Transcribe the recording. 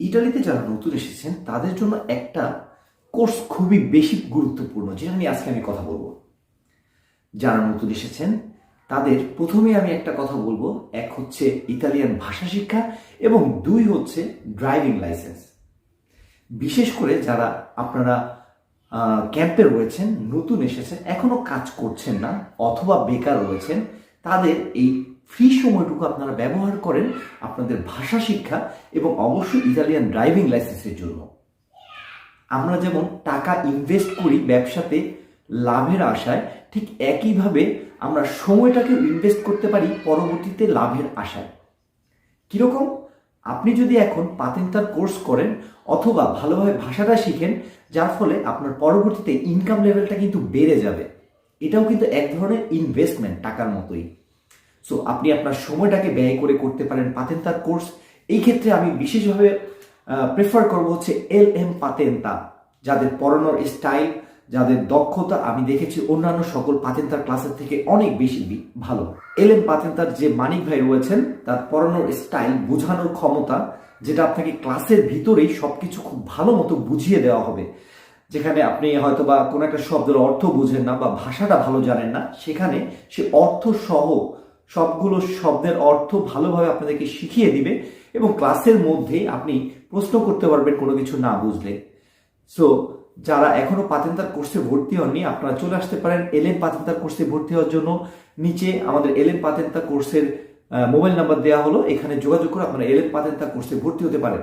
ইটালিতে যারা নতুন এসেছেন, তাদের জন্য একটা কোর্স খুবই বেশি গুরুত্বপূর্ণ যেটা নিয়ে আজকে আমি কথা বলব। যারা নতুন এসেছেন, তাদের প্রথমে আমি একটা কথা বলব, এক হচ্ছে ইতালিয়ান ভাষা শিক্ষা এবং দুই হচ্ছে ড্রাইভিং লাইসেন্স বিশেষ করে যারা আপনারা ক্যাম্পে রয়েছেন, নতুন এসেছেন, এখনও কাজ করছেন না, অথবা বেকার রয়েছেন তাদের এই ফ্রি সময়টুকু আপনারা ব্যবহার করেন আপনাদের ভাষা শিক্ষা এবং অবশ্যই ইতালিয়ান ড্রাইভিং লাইসেন্সের জন্য। আমরা যেমন টাকা ইনভেস্ট করি ব্যবসাতে, লাভের আশায়, ঠিক একইভাবে আমরা সময়টাকে ইনভেস্ট করতে পারি পরবর্তীতে লাভের আশায়। কীরকম? আপনি যদি এখন পাতেন্তার কোর্স করেন অথবা ভালোভাবে ভাষাটা শিখেন, যার ফলে আপনার পরবর্তীতে ইনকাম লেভেলটা কিন্তু বেড়ে যাবে। এটাও কিন্তু এক ধরনের ইনভেস্টমেন্ট টাকার মতোই। সো আপনি আপনার সময়টাকে ব্যয় করে করতে পারেন পাতেন্তার কোর্স এই ক্ষেত্রে আমি বিশেষভাবে প্রেফার করব হচ্ছে এল এম পাতেন্তা যাদের পড়ানোর স্টাইল যাদের দক্ষতা আমি দেখেছি অন্যান্য সকল পাতেন্তার ক্লাসের থেকে অনেক বেশি ভালো। এল এম পাতেন্তার যে মানিক ভাই রয়েছেন, তার পড়ানোর স্টাইল বোঝানোর ক্ষমতা, যেটা আপনাকে ক্লাসের ভিতরেই সবকিছু খুব ভালো মতো বুঝিয়ে দেওয়া হবে। যেখানে আপনি হয়তো বা কোনো একটা শব্দের অর্থ বুঝেন না বা ভাষাটা ভালো জানেন না, সেখানে সে অর্থ সহ সবগুলো শব্দের অর্থ ভালোভাবে আপনাদেরকে শিখিয়ে দিবে এবং ক্লাসের মধ্যেই আপনি প্রশ্ন করতে পারবেন কোনো কিছু না বুঝলে। সো যারা এখনও পাতেন্তার কোর্সে ভর্তি হননি, আপনারা চলে আসতে পারেন এলএম পাতেন্তার কোর্সে ভর্তি হওয়ার জন্য। নিচে আমাদের এলএম পাতেন্তা কোর্সের মোবাইল নাম্বার দেওয়া হলো, এখানে যোগাযোগ করে আপনারা এলএম পাতেন্তা কোর্সে ভর্তি হতে পারেন।